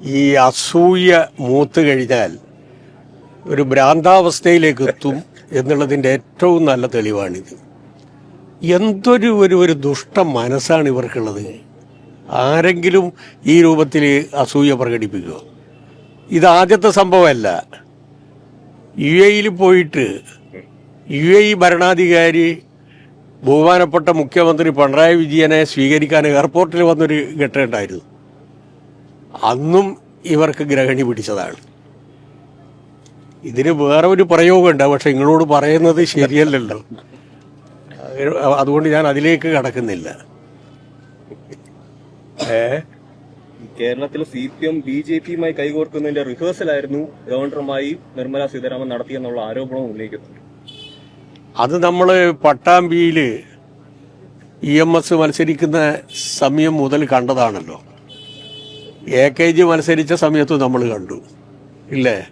ഈ അസൂയ മൂത്ത് കഴിഞ്ഞാൽ ഒരു ഭ്രാന്താവസ്ഥയിലേക്ക് എത്തും എന്നുള്ളതിന്റെ ഏറ്റവും നല്ല തെളിവാണിത്. എന്തൊരു ഒരു ഒരു ദുഷ്ട മനസ്സാണ് ഇവർക്കുള്ളത്. ആരെങ്കിലും ഈ രൂപത്തിൽ അസൂയ പ്രകടിപ്പിക്കുമോ ഇത് ആദ്യത്തെ സംഭവമല്ല. യു എയിൽ പോയിട്ട് യു എ ഭരണാധികാരി ബഹുമാനപ്പെട്ട മുഖ്യമന്ത്രി പിണറായി വിജയനെ സ്വീകരിക്കാൻ എയർപോർട്ടിൽ വന്നൊരു ഘട്ടമുണ്ടായിരുന്നു അന്നും ഇവർക്ക് ഗ്രഹണി പിടിച്ചതാണ്. ഇതിന് വേറെ ഒരു പ്രയോഗമുണ്ട്. പക്ഷെ നിങ്ങളോട് പറയുന്നത് ശരിയല്ലല്ലോ. അതുകൊണ്ട് ഞാൻ അതിലേക്ക് കടക്കുന്നില്ല. ഏ? കേരളത്തിൽ C P M B J പിയുമായി കൈകോർക്കുന്നതിന്റെ റിഹേഴ്സൽ ആയിരുന്നു ഗവർണറുമായി നിർമ്മല സീതാരാമൻ നടത്തിയെന്നുള്ള ആരോപണവും ഉന്നയിക്കുന്നുണ്ട്. അത് നമ്മൾ പട്ടാമ്പിയിൽ ഇ എം എസ് മത്സരിക്കുന്ന സമയം മുതൽ കണ്ടതാണല്ലോ. എ കെ ജി മത്സരിച്ച സമയത്ത് നമ്മൾ കണ്ടു. ഇല്ലേ?